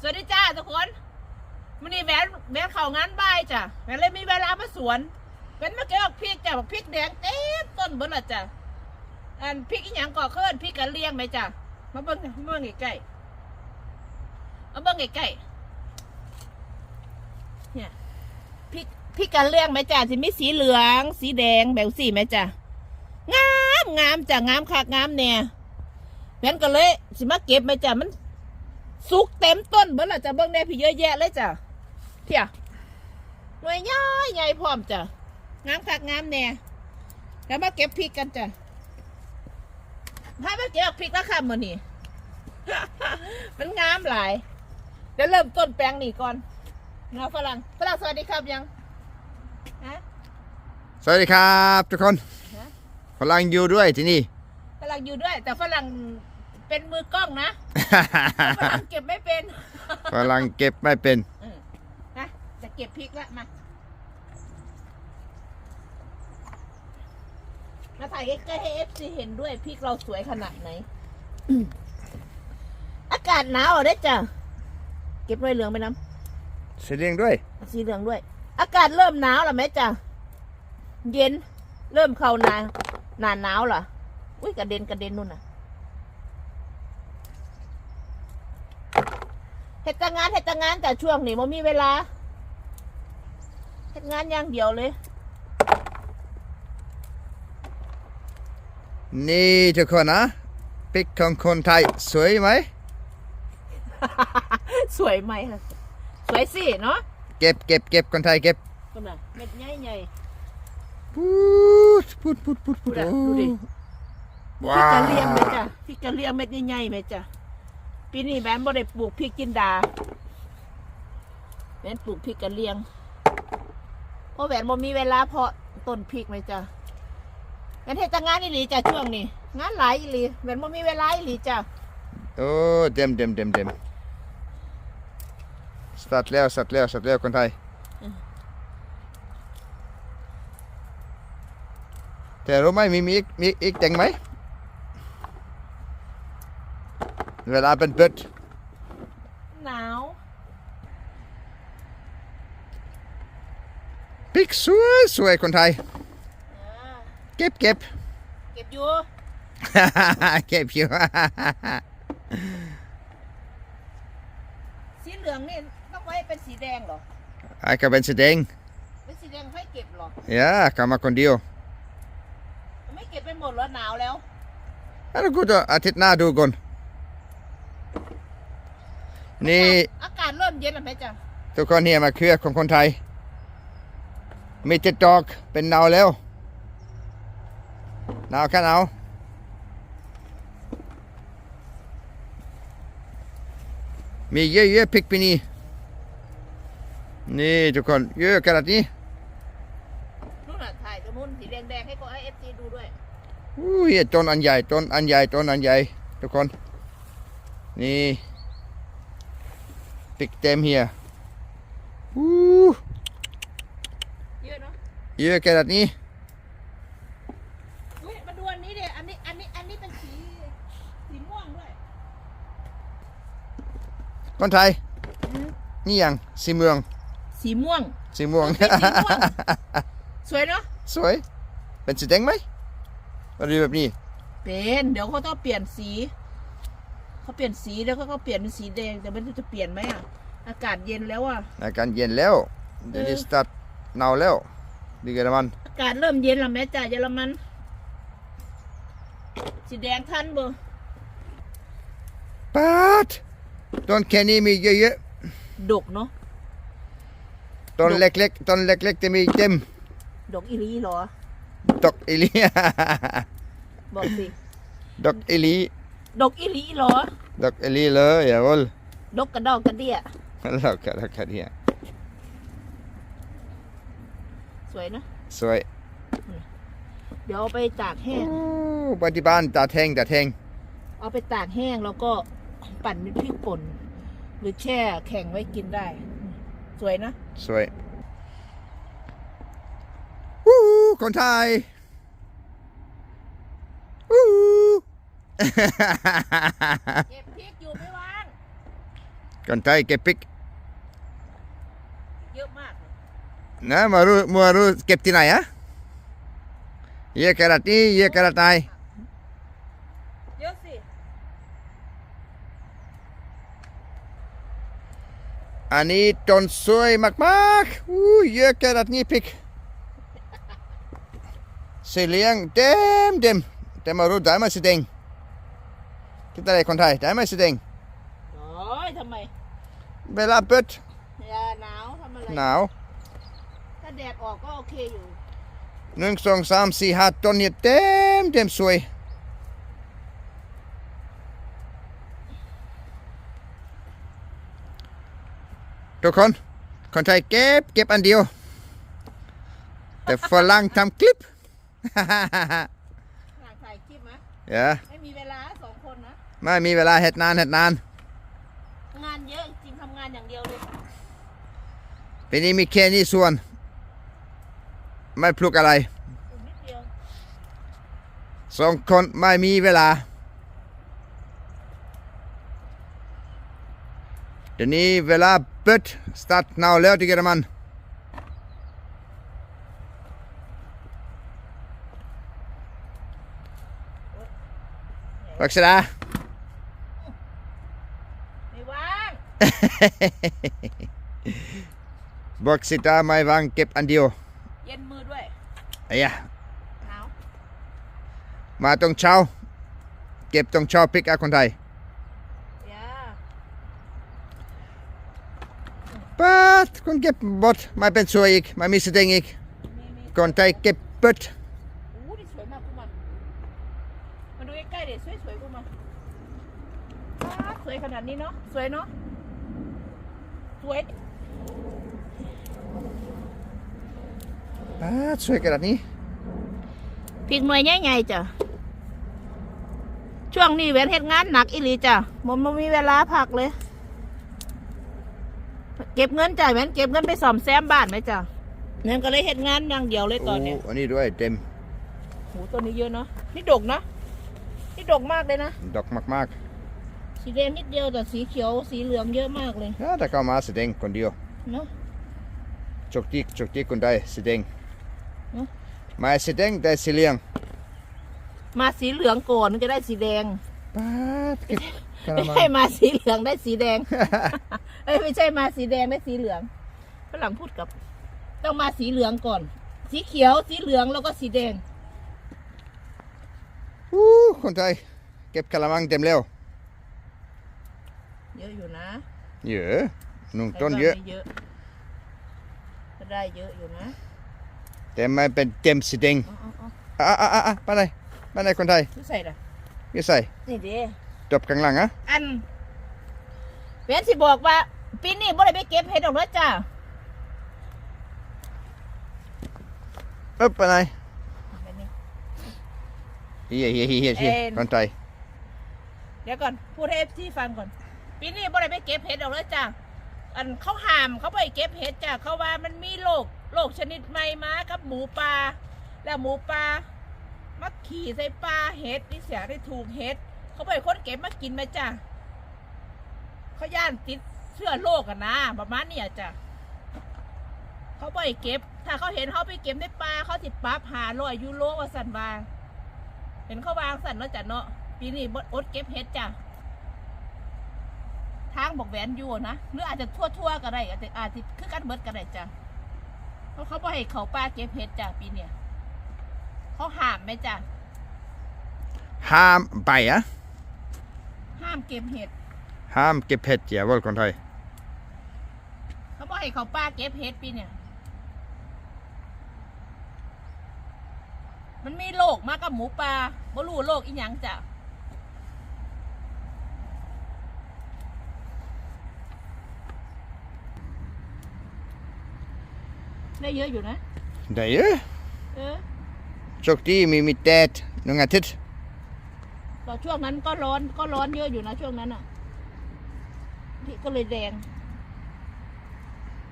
สวัสดีจ้าทุกคนมันนี่แหวนแหวนเข้างานบ่ายจ้ะแหวนเลยมีเวลามาสวนแหวนมาเก็บบักพริกจ้ะบักพริกแดงเต็มต้นบนละจ้ะอันพริกอีหยังก่อเคลื่อนพริกกันเลี้ยงไหมจ้ะมาเบิ่งมาเบิ่งใกล้ๆมาเบิ่งใกล้ๆเนี่ยพริกพริกกันเลี้ยงไหมจ้ะที่มีสีเหลือง สีแดงแบบสีไหมจ้ะงามงามจ้ะงามคักงามเนี่ยแหวนก็เลยสิมาเก็บไหมจ้ะมัน สุกเต็มต้นเบิ่ละจ้ะเบิ่งได้พี่เยอะแยะเลยจ้ะเที่ยหน่วยใหญ่ใหญ่พร้อมจ้ะงามคักงามแน่แล้วมาเก็บพริกกันจ้ะพามาเก็บพริกแล้วค่ะมื้อนี้มันงามหลายเดี๋ยวเริ่มต้นแปลงนี่ก่อนเงาฝรั่งฝรั่งสวัสดีครับยังฮะสวัสดีครับ ทุกคนฮะพลังอยู่ด้วยที่นี่ฝรั่งอยู่ด้วย แต่ฝรั่ง เป็นมือกล้องนะฝรั่งเก็บไม่เป็นพลังเก็บไม่เป็นเออนะจะเก็บพริกละมา มาถ่ายใกล้ๆให้เอฟซีเห็นด้วยพริกเราสวยขนาดไหน อากาศหนาวอะได้อจ้ะ เก็บด้วยเหลืองไปน้เสียงด้วยำสีเหลืองด้วย อากาศเริ่มหนาวแล้วไหมจ้ะ เย็น เริ่มเข้าหนาหนาหนาวเหรอ อุ้ยกระเด็นกระเด็นนู่นน่ะ เฮ็ดแต่งานเฮ็ดแต่งานแต่ช่วงนี้มันมีเวลาเฮ็ดงานอย่างเดียวเลย นี่ทุกคนนะปิกของคนไทยสวยไหม สวยไหมคะสวยสิเนาะเก็บเก็บเก็บคนไทยเก็บก็น่ะเม็ดใหญ่ใหญ่พูดพูดพูดพูดพูดดูดิโอ้ดูดิพว้าริกกะเหรียงไหมวจ้ะพริกกะเหรียงเม็ดใหญ่ๆไหมจ้ะ ปีนี้แม่นบ่ได้ปลูกพริกจินดาแม่นปลูกพริกกะเหรียงเพราะแหวนบ่มีเวลาเพาะต้นพริกไหมจ้ะแหวนเฮ็ดแต่งานอีหลีจ้ะช่วงนี้งานหลายอีหลีแหวนบ่มีเวลาอีหลีจ้ะโอ้เต็มเต็มเต็มเต็มสตาร์ทแล้วสตาร์ทแล้วสตาร์ทแล้วคนไทยแต่รู้ไหมมีมีอีกมีอีกแตงไหม เวลาเป็นเปิดหนาวปิกสวยสวยคนไทยอ่าเก็บเก็บเก็บอยู่ เก็บอยู่ สีเหลืองนี่ต้องไว้เป็นสีแดงเหรอไอ้ก็เป็นสีแดง เป็นสีแดงให้เก็บเหรออย่าเข้ามาคนเดียว ไม่เก็บไปหมดแล้วหนาวแล้วแล้วกูจะอาทิตย์หน้าดูก่อน นี่อากาศเริ่มเย็นแล้วไหมจ๊ะทุกคนเนี่ยมาเครือของคนไทย มีติดดอกเป็นหนาวแล้วหนาวแค่หนาวมีเยอะๆพริกปีนี้นี่ทุกคนเยอะขนาดนี้นู่นน่ะถ่ายตรงนู้นสีแดงๆให้ก็ไอเอฟซีดูด้วยอุ้ยต้นอันใหญ่ต้นอันใหญ่ต้นอันใหญ่ ทุกคน นี่ ปิกเต็มเฮียอู้เยอะเนาะเยอะขนาดนี้อุ้ยมาดูอันนี้ดิอันนี้ อันนี้ อันนี้เป็นสี สีม่วงด้วยคนไทยนี่ยังสีเมืองสีม่วงสีม่วงสีม่วงสวยเนาะสวยเป็นสีแดงไหมมาดูแบบนี้ เป็น เดี๋ยวเขาต้องเปลี่ยนสี เขาเปลี่ยนสีแล้วเขาก็เปลี่ยนเป็นสีแดง แต่ไม่รู้จะเปลี่ยนไหมอะ อากาศเย็นแล้วอะ อาการเย็นแล้ว เดี๋ยวนี้สตาร์ทหนาวแล้วดีกันมัน อากาศเริ่มเย็นแล้วแม่จ่าเยอรมัน สีแดงทันบ่ปัดต้นแค่นี้มีเยอะดกเนาะ ๆต้นเล็กๆต้นเล็กๆจะมีเต็มดกอีหลีเหรอ ดอกอิลี บอกสิ ดอกอิลี ดกอีหลีเหรอ ดอกอิลีเลยอย่าวนดกกระดอกกระเดี่ยแล้วก็แล้วก็เนี่ยสวยนะสวยเดี๋ยวเอาไปตากแห้งโอ้บ้านที่บ้านตาแทงตาแทงเอาไปตากแห้งแล้วก็ปั่นเป็นพริกป่น หรือแช่แข็งไว้กินได้ สวยนะ สวยวู้คนไทยวู้ เก็บพริกอยู่ไม่วางคนไทยเก็บพริกเยอะมากเลยนะมารู้มารู้เก็บที่ไหนอะเยอะขนาดนี้เยอะขนาดไหนเยอะสิอันนี้ต้นสวยมากๆอู้เยอะขนาดนี้พริกสีเหลืองเต็มเต็มแต่มารู้ได้ไหมสีแดง คิดอะไรคนไทยได้ไหมสีแดงโอ้ยทำไม เวลาเปิดอย่าหนาวทำอะไรหนาว ถ้าแดดออกก็โอเคอยู่หนึ่งสองสามสี่ห้าต้นเนี่ยเต็มเต็มสวยทุกคน คนไทยเก็บเก็บอันเดียว แต่ฝรั่งทำคลิปหลังถ่ายคลิปไหมอย่าไม่มีเวลาสองคนนะ ไม่มีเวลาเห็ดนานเห็ดนาน งานเยอะจริงทำงานอย่างเดียวเลยปีนี้มีแค่นี้ส่วน ไม่ปลูกอะไร อีกนิดเดียวสองคนไม่มีเวลา เดี๋ยวนี้เวลาเปิดสตาร์ทนาวแล้วที่เยอรมันรักษาไม่ว่าง บอกสิตาไม่วางเก็บอันเดียว เย็นมือด้วยไอ้ยะหนาวมาตรงเช้า เก็บตรงเช้าพริกอาคนไทยอย่าปัดคนเก็บบดไม่เป็นสวยอีกไม่มีแสดงอีกมีมีคนไทยเก็บเปิดอู้นี่สวยมากกูมันมาดูใกล้ๆเด็สวยสวยๆกูมันป๊าดสวยขนาดนี้เนาะสวยเนาะส วยปัดสวยขนาดนี้พริกหน่วยใหญ่ๆจ้ะช่วงนี้เว้นเฮ็ดงานหนักอีหลีจ้ะมันไม่มีเวลาพักเลย เก็บเงินจ่ายแม่นเก็บเงินไปซ่อมแซมบ้านไหมจ้ะนั่นก็เลยเฮ็ดงานอย่างเดียวเลยตอนเนี้ยโอันนี้ด้วยเต็มโหตัวนี้เยอะเนาะนี่ดกนะนี่ดกมากเลยนะดอกมาก สีแดงนิดเดียวแต่สีเขียวสีเหลืองเยอะมากเลยๆนะแต่ก็มาแสดงคนเดียวเนาะจกจิกจกจิกคนใดแสดงเอ้าไม่แสดงแต่สีเหลียงมาสีเหลืองก่อนมันจะได้สีแดงปัดเก็บกไม่ระมังใช่มาสีเหลืองได้สีแดงเอ้ยไม่ใช่มาสีแดงได้สีเหลืองฝรั่งพูดกับ ต้องมาสีเหลืองก่อน สีเขียวสีเหลืองแล้วก็สีแดงอู้คนไทยเก็บกระมังเต็มแล้ว เยอะอยู่นะเยอะนุ่งต้นเยอะใครว่าไม่เยอะ ก็ได้เยอะอยู่นะ แต่ไม่เป็นเต็มแสดงเอ๋อาอะอะอะอะไปไหนไปไหนคนไทยที่ใส่ละยี่ใส่นี่เด้จบข้างหลังอะอันเว้นสิบอกว่าปีนี้บ่ได้ไปเก็บเห็ดดอกเด้อจ้าเอ๊บไปไหนแบบนี้เฮียเฮียเฮียเฮียเฮียเอ็นคนไทยเดี๋ยวก่อน พูดให้ที่ฟังก่อน ปีนี้บ่ได้ไปเก็บเห็ดดอกเด้อจ้าอันเขาห้ามเขาไปเก็บเห็ดจ้าเขาว่ามันมีโรคโรคชนิดใหม่มากับหมูป่าแล้วหมูป่ามาขี่ใส่ปลาเห็ดนี่เสียได้ถูกเห็ดเขาไปคนเก็บมากินไหมจ้าเขาย่านติดเชื้อโรคกันนะประมาณเนี้ยจ้ะเขาไปเก็บ ถ้าเขาเห็นเขาไปเก็บในปลาเขาสิดปรั๊บหาร้อยยูโรว่าสันบางเห็นเขาวางสันแล้วจ้ะเนาะปีนี้บดอดเก็บเห็ดจ้ะ ทางบอกแหวนอยู่นะหรืออาจจะทั่วทั่วๆก็ได้อาจจะอาจจะคือกันเบิดก็ได้จ้ะเพราะเขาบ่ให้เขาป้าเก็บเห็ดจ้ะปีเนี้ยเขาห้ามไหมจ้ะห้ามไปอะห้ามเก็บเห็ดห้ามเก็บเห็ดเจียวอลคนไทยเขาบอกให้เขาป้าเก็บเห็ดปีเนี่ยมันมีโรคมากับหมูปลาบ่รู้โรคอีหยังจ้ะ ได้เยอะอยู่นะ ได้เยอะเออโชคดีมีมีแดดหนึ่งอาทิตย์ตอนช่วงนั้นก็ร้อนก็ร้อนเยอะอยู่นะช่วงนั้นอะที่ก็เลยแดง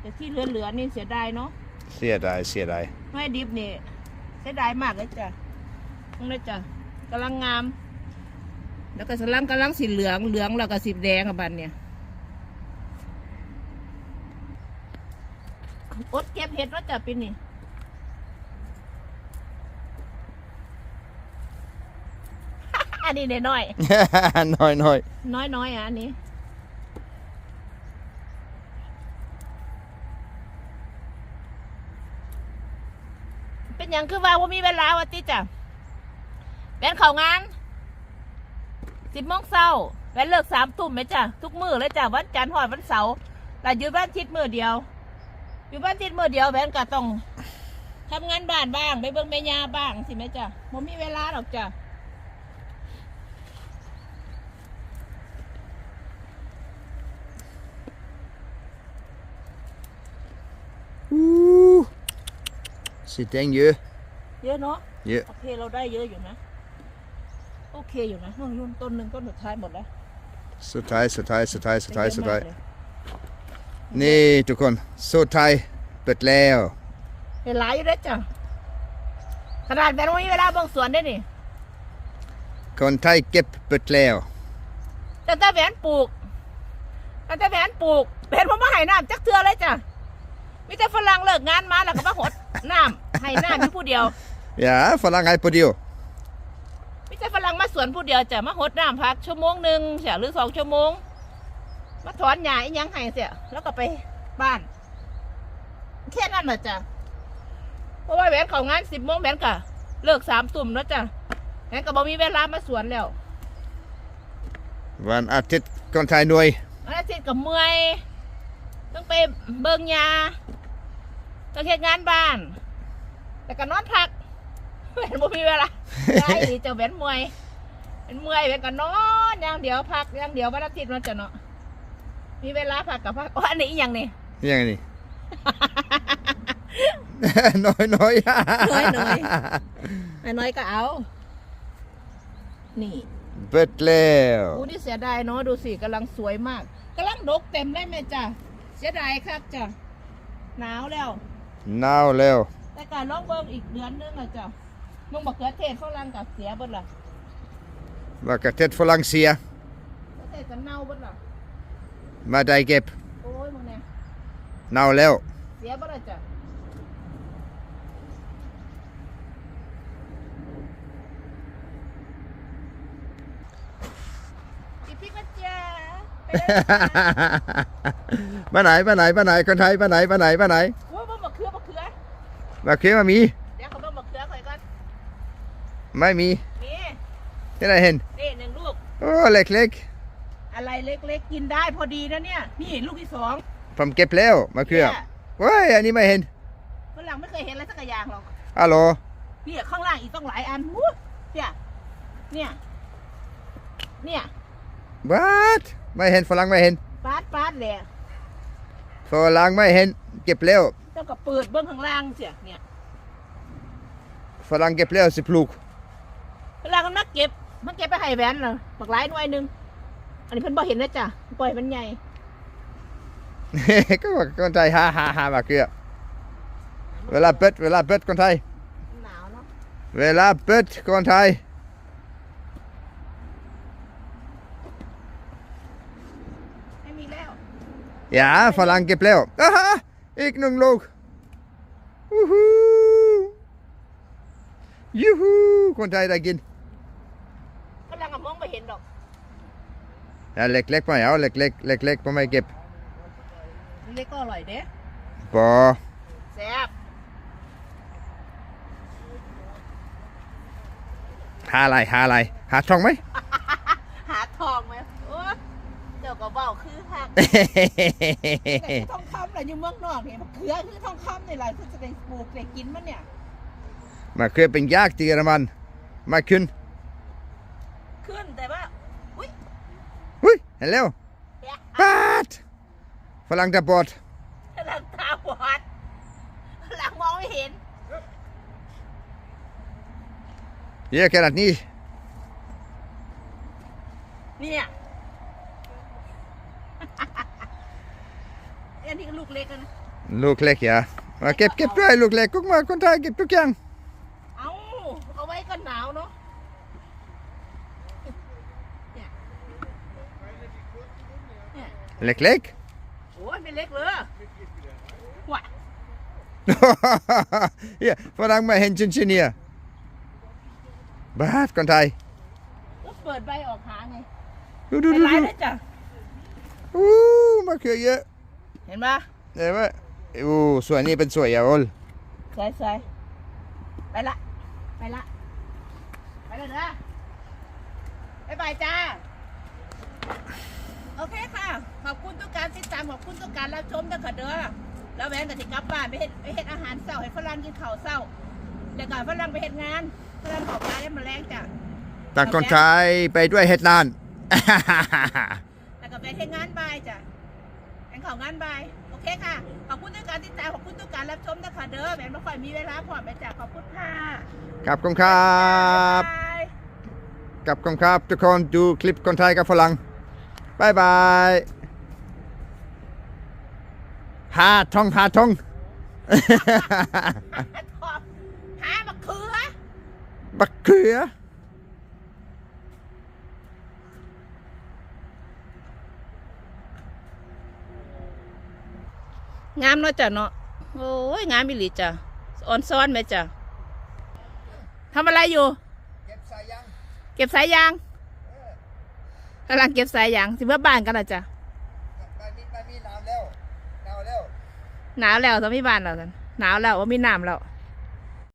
แต่ที่เหลือๆนี่เสียดายเนาะเสียดายเสียดายไม่ดิบนี่เสียดายมากเลยจ้ะตรงนี้จ้ะกำลังงาม แล้วก็สลังกำลังสีเหลืองเหลืองแล้วก็สีแดงกับบันเนี่ย อดเก็บเห็ดเนาะจ้ะปีนี้อันนี้น้อยน้อยน้อยๆน้อยน้อยๆอะอันนี้เป็นอย่างคือว่าว่ามีเวลาวันติจ้ะแบนเขางานสิบโมงเช้าแบนเลิกสามทุ่มไหมจ้ะทุกมื้อเลยจ้ะวันจันทร์หอดวันเสาร์แต่อยู่บ้านอาทิศมื้อเดียว อยู่บ้านอาทิศมื้อเดียวแบนก็ต้องทำงานบ้านบ้างไปเบิ่งแม่ยาบ้างสิแม่จ้ะผมมีเวลาหรอกจ้ะอู้สีแดงเยอะเยอะเนาะเยอะโอเคเราได้เยอะอยู่นะ โอเคอยู่นะนู่นยุ่นต้นหนึ่งต้นสุดท้ายหมดแล้ว สุดท้ายสุดท้ายสุดท้ายสุดท้ายสุดท้าย นี่ทุกคนสุดท้ายเปิดแล้วเวลาอยู่ด้วยจ้ะขนาดแบบว่ามีเวลาเบางสวนได้นี่คนไทยเก็บเปิดแล้วแต่ถ้าแหวนปลูกแต่ถ้าแหวนปลูกแหวนผมมาให้น้ำจักเทือเลยจ้ะมีแต่ฝรั่งเลิกงานมาแล้วก็มาหดน้ำให้น้ำอยู่ผู้เดียวอย่าฝรั่งไงพอดียวมีแต่ฝรั่งมาสวนผู้เดียวจ้ะมาหดน้ำพักชั่วโมงหนึ่งเสียหรือสองชั่วโมง มาถอนหญ้าอีหยังให้เสียแล้วก็ไปบ้านแค่นั้นแหละจ้ะเพราะว่าแหวนเขางานสิบโมงแหวนก็เลิกสามตุ่มแล้วจ้ะแหวนก็บ่มีเวลามาสวนแล้ววันอาทิตย์คนไทยหน่วย วันอาทิตย์กับเมื่อยต้องไปเบิ่งยาต้องเฮ็ดงานบ้าน แต่ก็นอนพักแหวนบ่มีเวลา ได้เจ้าแหวนเมื่อยเป็นเมื่อยแหวนก็นอนอย่างเดียวพักอย่างเดียววันอาทิตย์มันจะเนาะ มีเวลาพักกับพักอ๋ออันนี้อีหยังนี่ยังไงนี่ น้อยน้อยน้อยน้อย อันน้อยก็เอา นี่เปิดแล้วอู้นี่เสียดายเนาะดูสิกำลังสวยมากกำลังดกเต็มเลยแม่จ้ะเสียดายครับจ้ะหนาวแล้ว หนาวแล้ว แต่การลองเบิ่งอีกเดือนนึงอะจ้ะมึงบอกเขือเทศฝรั่งกับเสียเบิดล่ะว่ากระเทศฝรั่งเสีย เขือเทศจะเน่าเบิดล่ะ มาได้เก็บโอ้ยมึงเนี่ยหนาวแล้ว เสียเบิดล่ะจ้ะอีพริกมันจ้าไปเลยจ้ะมาไหนมาไหนมาไหนคนไทยมาไหนมาไหนมาไหนโอ้ยบ่มะเขือมะเขือ มาเคียมามี เดี๋ยวเขาบ่มะเขือข่อยก่อนไม่มีนี่ที่ไหนเห็นนี่หนึ่งลูกโอ้เล็ก อะไรเล็กๆ กินได้พอดีนะเนี่ย นี่ลูกที่สองๆผมเก็บแล้วมาเคือนี่ยว้ายอันนี้ไม่เห็นฝรั่งไม่เคยเห็นอะไรสักอย่างหรอกฮัลโหลเนี่ยข้างล่างอีกต้องหลายอันวู้เนี่ยเนี่ยเนี่ยบัดไม่เห็นฝรั่งไม่เห็นปาดปาดเลยฝรั่งไม่เห็น เก็บแล้วเจ้าก็เปิดเบื้องข้างล่างเสียเนี่ยฝรั่งเก็บแล้วสิปลูกเวลามันมาเก็บมันเก็บไปให้แหวนเหรอบักหลายหน่วยหนึ่ง อันนี้เพิ่นบ่เห็นนะจ๊ะปล่อยมันใหญ่ ก็ว่าคนไทยฮ่าฮ่าฮ่ามาเคือเวลาเปิดเวลาเปิดคนไทย หนาวเนาะเวลาเปิดคนไทย ไม่มีแล้ว อย่าฝรั่งเก็บแล้วอ่าฮะอีกหนึ่งลูกวู้ฮู้ยูฮูคนไทยได้กินฝรั่งก็มองไม่เห็นดอก อะเล็กๆไม่เอาเล็กๆเล็กๆผมไม่เก็บเล็กก็อร่อยเด้ปอแซ่บหาอะไรหาอะไรหาทองไหมหาทองไหมโอ้ยเจ้าก็เบ้าคือหักแต่คือทองคำแหละอยู่เมืองนอกเนี่ยมะเขือคือทองคำนี่แหละคือจะได้ปลูกได้กินมันเนี่ยมาเคยเป็นยากที่เยอรมันมาขึ้น ขึ้นแต่ว่าอุ้ยหุ้ย เห็นแล้วเปียปาดฝรั่งตาบอดหลังตาบอดหลังมองไม่เห็นเยอะขนาดนี้เนี่ยอันนี้ก็ลูกเล็กแล้วนะลูกเล็กอย่ามาเก็บเก็บด้วยลูกเล็กกุ๊กมาคนไทยเก็บทุกอย่าง เอาเอาไว้กันหนาวเนาะเนี่ย เนี่ยเล็กโอ้ยไม่เล็กเลยว่ะ yeah ฝรั่งมาเห็นชินชินเนี่ยบาดคนไทย ก็เปิดใบออกหาไงดูดูไปดูร้ายดูเลยจ้ะอู้มะเขือเยอะเห็นปะเห็นไหมอู้สวยนี่เป็นสวยอย่าโอลสวยสวยไปละ ไปละ ไปเลยนะบ๊ายบายจ้า โอเคค่ะ ขอบคุณทุกการติดตามขอบคุณทุกการรับชมด้วยค่ะเด้อแล้วแหวนกับที่กลับบ้านไปเฮ็ดไปเฮ็ดอาหารเช้าให้ฝรั่งกินข้าวเช้าแล้วก็ฝรั่งไปเฮ็ดงานฝรั่งขอบงานได้มาแรงจ้ะต่างคนไทยไปด้วยเฮ็ดนานแล้วก็ไปเฮ็ดงานบ่ายจ้ะเป็นของงานบ่ายโอเคค่ะ ขอบคุณทุกการติดตามขอบคุณทุกการรับชมนะคะเด้อแหวนไม่ค่อยมีเวลาพอแม่จ้ะขอบคุณค่ะครับคุณครับบ๊ายบายกับคุณครับทุกคนดูคลิปคนไทยกับฝรั่ง บายบายหาทองหาทองหาบักเขือบักเขืองามเนาะจ้ะเนาะโอ้ยงามอีหลีจ้ะอ่อนซ้อนไหมจ้ะทำอะไรอยู่ เก็บสายยังเก็บสายยาง กำลังเก็บสายยางสิเมื่อบ้านกันละจ้ะไปมีไปมีน้ำแล้วน้ำแล้วหนาวแล้วจะไม่บ้านแล้วกันหนาวแล้วว่ามีน้ำแล้วเ